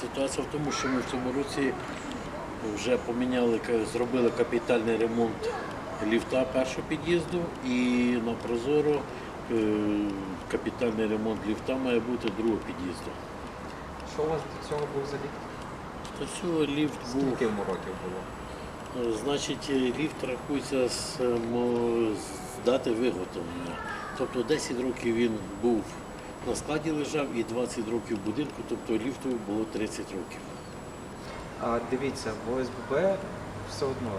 Ситуація в тому, що ми в цьому році вже поміняли, зробили капітальний ремонт ліфта першого під'їзду і на Прозоро е, капітальний ремонт ліфта має бути другого під'їзду. Що у вас до цього був за ліфт? До цього ліфт був, Скільки йому років було? е, значить, е, ліфт рахується з, з дати виготовлення. Тобто 10 років він був на складі лежав і 20 років будинку, тобто ліфту було 30 років. А, дивіться, в ОСББ все одно,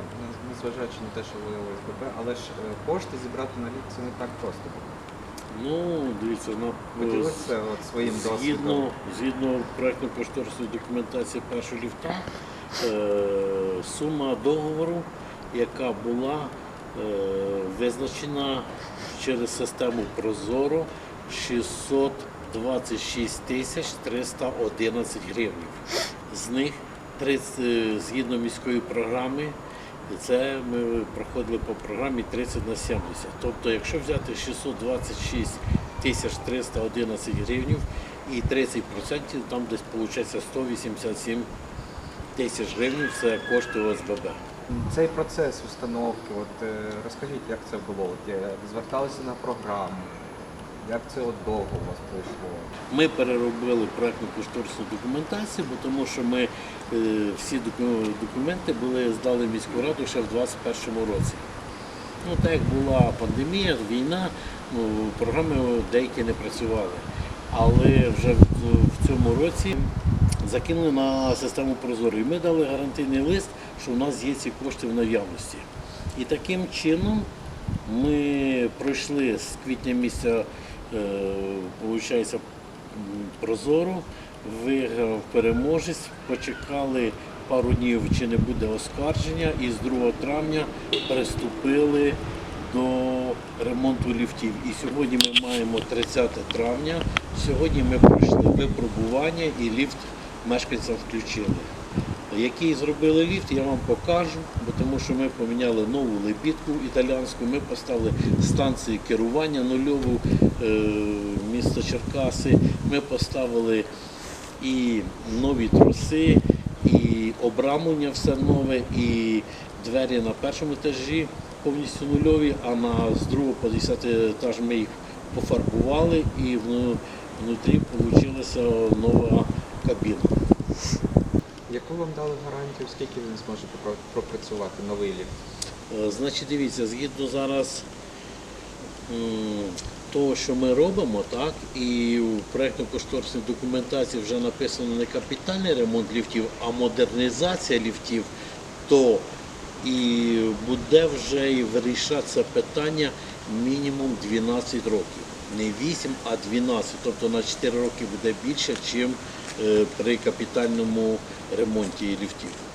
незважаючи на те, що ви ОСББ, але ж е, кошти зібрати на ліфт це не так просто було. Ну, дивіться, на Поділитися от своїм досвідом. згідно, згідно проєктно-кошторисної документації першого ліфта, е, сума договору, яка була е, визначена через систему Прозоро 626 тисяч 311 гривень. З них 30, е, згідно міської програми, це ми проходили по програмі 30 на 70. Тобто, якщо взяти 626 тисяч 311 гривень і 30%, там десь виходить 187 тисяч гривень, це кошти ОСББ. Цей процес установки, от е, розкажіть, як це було? От, зверталися на програму, як це от довго у вас пройшло? Ми переробили проєктну кошторисну документацію, бо тому що ми е, всі документи були здали міську раду ще в 2021 році. Ну, так як була пандемія, війна, ну, програми деякі не працювали. Але вже в цьому році закинули на систему Прозоро. І ми дали гарантійний лист, що у нас є ці кошти в наявності. І таким чином ми пройшли з квітня місяця, е, виходить, м, Прозоро, виграв переможець, почекали пару днів, чи не буде оскарження, і з 2 травня приступили до ремонту ліфтів. І сьогодні ми маємо 30 травня. Сьогодні ми пройшли випробування і ліфт мешканцям включили. Який зробили ліфт, я вам покажу, бо тому що ми поміняли нову лебідку італіанську, ми поставили станцію керування нульову е, місто Черкаси, ми поставили і нові труси, і обрамлення все нове, і двері на першому етажі повністю нульові, а на з другого по 10 етаж ми їх пофарбували і внутрі вийшла нова кабіна. Яку вам дали гарантію, скільки він зможе пропрацювати новий ліфт? Е, Значить, дивіться, згідно зараз того, що ми робимо, так, і в проєктно-кошторисній документації вже написано не капітальний ремонт ліфтів, а модернізація ліфтів, то і буде вже і вирішатися питання мінімум 12 років. Не 8, а 12. Тобто на 4 роки буде більше, ніж при капітальному ремонті ліфтів.